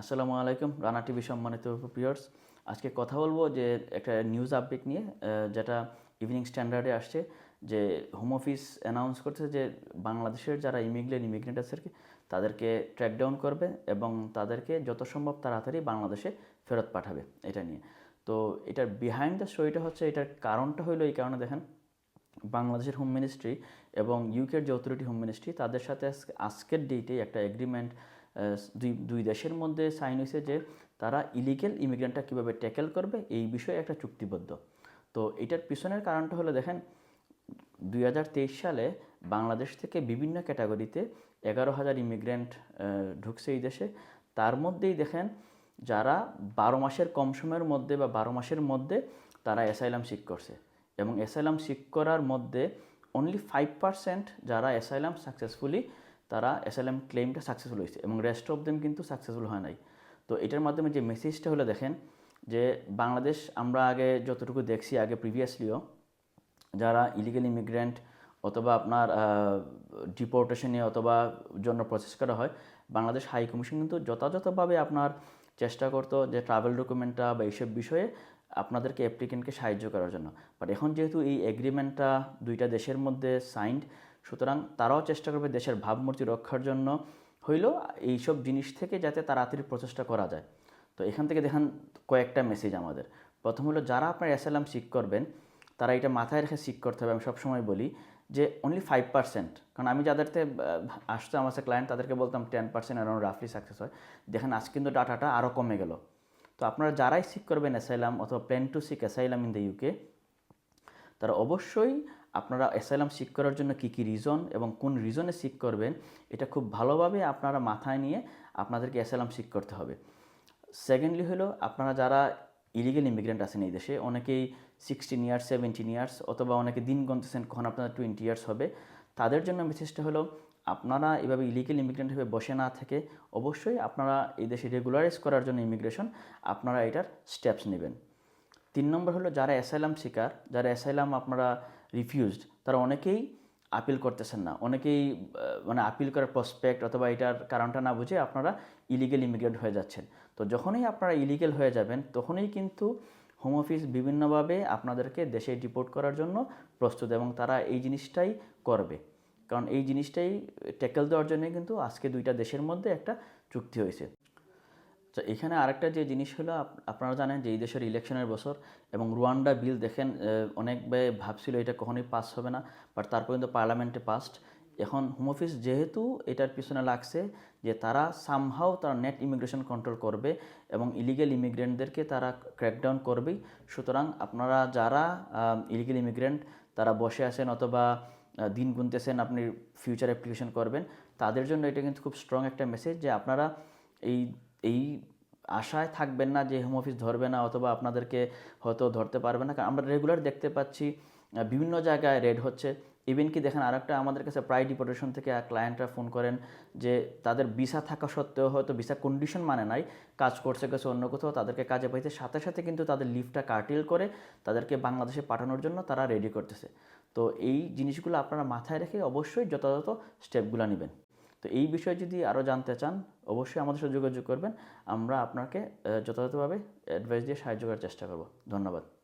আসসালামু আলাইকুম, রানা টিভি সম্মানিত পিয়ার্স আজকে কথা বলব যে একটা নিউজ আপডেট নিয়ে যেটা ইভিনিং স্ট্যান্ডার্ডে আসছে যে হোম অফিস অ্যানাউন্স করছে যে বাংলাদেশের যারা ইমিগ্রেন্ট ইমিগ্রেন্ট আছে তাদেরকে ট্র্যাক ডাউন করবে এবং তাদেরকে যত সম্ভব তাড়াতাড়ি বাংলাদেশে ফেরত পাঠাবে এটা নিয়ে। তো এটার বিহাইন্ড দ্য স্টোরিটা হচ্ছে, এটার কারণটা হলো এই কারণে দেখেন, বাংলাদেশের হোম মিনিস্ট্রি এবং ইউকের যে অথরিটি হোম মিনিস্ট্রি তাদের সাথে আজকের ডেটে একটা এগ্রিমেন্ট দুই দুই দেশের মধ্যে সাইন হয়েছে যে তারা ইলিগেল ইমিগ্রেন্টটা কীভাবে ট্যাকেল করবে, এই বিষয়ে একটা চুক্তিবদ্ধ। তো এটার পিছনের কারণটা হলো দেখেন, দুই হাজার তেইশ সালে বাংলাদেশ থেকে বিভিন্ন ক্যাটাগরিতে এগারো হাজার ইমিগ্রেন্ট ঢুকছে এই দেশে। তার মধ্যেই দেখেন, যারা বারো মাসের কম সময়ের মধ্যে বা বারো মাসের মধ্যে তারা অ্যাসাইলাম সিক করছে। এবং অ্যাসাইলাম সিক করার মধ্যে অনলি ফাইভ পার্সেন্ট যারা অ্যাসাইলাম সাকসেসফুলি তারা অ্যাসাইলাম ক্লেমটা সাকসেসফুল হয়েছে এবং রেস্ট অফ দেম কিন্তু সাকসেসফুল হয় নাই। তো এটার মাধ্যমে যে মেসেজটা হলো দেখেন, যে বাংলাদেশ আমরা আগে যতটুকু দেখছি আগে প্রিভিয়াসলিও যারা ইলিগেল ইমিগ্রেন্ট অথবা আপনার ডিপোর্টেশনে অথবা জন্য প্রসেস করা হয়, বাংলাদেশ হাই কমিশন কিন্তু যথাযথভাবে আপনার চেষ্টা করতো যে ট্রাভেল ডকুমেন্টটা বা এইসব বিষয়ে আপনাদেরকে অ্যাপ্লিকেন্টকে সাহায্য করার জন্য। বাট এখন যেহেতু এই এগ্রিমেন্টটা দুইটা দেশের মধ্যে সাইন্ড সুতরাং তারাও চেষ্টা করবে দেশের ভাবমূর্তি রক্ষার জন্য হইল এইসব জিনিস থেকে যাতে তাড়াতাড়ি প্রচেষ্টা করা যায়। তো এখান থেকে দেখান কয়েকটা মেসেজ আমাদের। প্রথম হলো, যারা আপনার অ্যাসালাম সিক করবেন, তারা এটা মাথায় রেখে সিক করতে হবে। আমি সবসময় বলি যে অনলি ফাইভ পার্সেন্ট কারণ আমি যাদেরতে আসতো আমার ক্লায়েন্ট তাদেরকে বলতাম টেন পার্সেন্ট অ্যারাউন্ড রাফলি সাকসেস হয়। দেখেন আজ কিন্তু ডাটাটা আরও কমে গেল। তো আপনারা যারাই সিক করবেন অ্যাসাইলাম অথবা plan to seek asylum in the UK তারা অবশ্যই আপনারা অ্যাসাইলাম সিক করার জন্য কী কী রিজন এবং কোন রিজনে সিক করবেন, এটা খুব ভালোভাবে আপনারা মাথায় নিয়ে আপনাদেরকে অ্যাসাইলাম সিক করতে হবে। সেকেন্ডলি হলো, আপনারা যারা ইলিগেল ইমিগ্রেন্ট আছেন এই দেশে, অনেকেই সিক্সটিন ইয়ার্স সেভেন্টিন ইয়ার্স অথবা অনেকে দিন গুনতেছেন, কখন আপনাদের টোয়েন্টি ইয়ার্স হবে, তাদের জন্য মেসেজটা হলো, আপনারা এভাবে ইলিগেল ইমিগ্রেন্ট হয়ে বসে না থেকে অবশ্যই আপনারা এই দেশে রেগুলারাইজ করার জন্য ইমিগ্রেশন আপনারা এটার স্টেপস নেবেন। তিন নম্বর হলো, যারা অ্যাসাইলাম শিকার যারা অ্যাসাইলাম আপনারা রিফিউজড তারা অনেকেই আপিল করতেছেন না। অনেকেই মানে আপিল করার প্রসপেক্ট অথবা এটার কারণটা না বুঝে আপনারা ইলিগেল ইমিগ্রেন্ট হয়ে যাচ্ছেন। তো যখনই আপনারা ইলিগেল হয়ে যাবেন, তখনই কিন্তু হোম অফিস বিভিন্নভাবে আপনাদেরকে দেশে ডিপোর্ট করার জন্য প্রস্তুত এবং তারা এই জিনিসটাই করবে। কারণ এই জিনিসটাই ট্যাকেল দেওয়ার জন্য কিন্তু আজকে দুইটা দেশের মধ্যে একটা চুক্তি হয়েছে। তো এখানে আরেকটা যে জিনিস হলো, আপ- আপনারা জানেন যে এই দেশের ইলেকশনের বছর এবং রুয়ান্ডা বিল দেখেন অনেক ব্যয় ভাবছিল এটা কখনোই পাস হবে না বাট তারপর কিন্তু পার্লামেন্টে পাস্ট এখন হোম অফিস যেহেতু এটার পিছনে লাগছে যে তারা সামহাও তারা নেট ইমিগ্রেশন কন্ট্রোল করবে এবং ইলিগেল ইমিগ্রেন্টদেরকে তারা ক্র্যাকডাউন করবেই। সুতরাং আপনারা যারা ইলিগেল ইমিগ্রেন্ট তারা বসে আছেন অথবা দিন গুনতেছেন আপনি ফিউচার অ্যাপ্লিকেশন করবেন, তাদের জন্য এটা কিন্তু খুব স্ট্রং একটা মেসেজ যে আপনারা এই এই আশায় থাকবেন না যে হোম অফিস ধরবে না অথবা আপনাদেরকে হয়তো ধরতে পারবে না। আমরা রেগুলার দেখতে পাচ্ছি বিভিন্ন জায়গায় রেড হচ্ছে। ইভেন কি দেখেন আরেকটা আমাদের কাছে প্রায় ডিপোর্টেশন থেকে ক্লায়েন্টরা ফোন করেন যে তাদের ভিসা থাকা সত্ত্বেও হয়তো ভিসা কন্ডিশন মানে নাই, কাজ করছে গেছে অন্য কোথাও, তাদেরকে কাজে পাইতে সাথে সাথে কিন্তু তাদের লিভটা কার্টিল করে তাদেরকে বাংলাদেশে পাঠানোর জন্য তারা রেডি করতেছে। তো এই জিনিসগুলো আপনারা মাথায় রেখে অবশ্যই যথাযথ স্টেপগুলো নেবেন। তো এই বিষয়ে যদি আরও জানতে চান, অবশ্যই আমাদের সাথে যোগাযোগ করবেন। আমরা আপনাকে যথাযথভাবে অ্যাডভাইস দিয়ে সাহায্য করার চেষ্টা করব। ধন্যবাদ।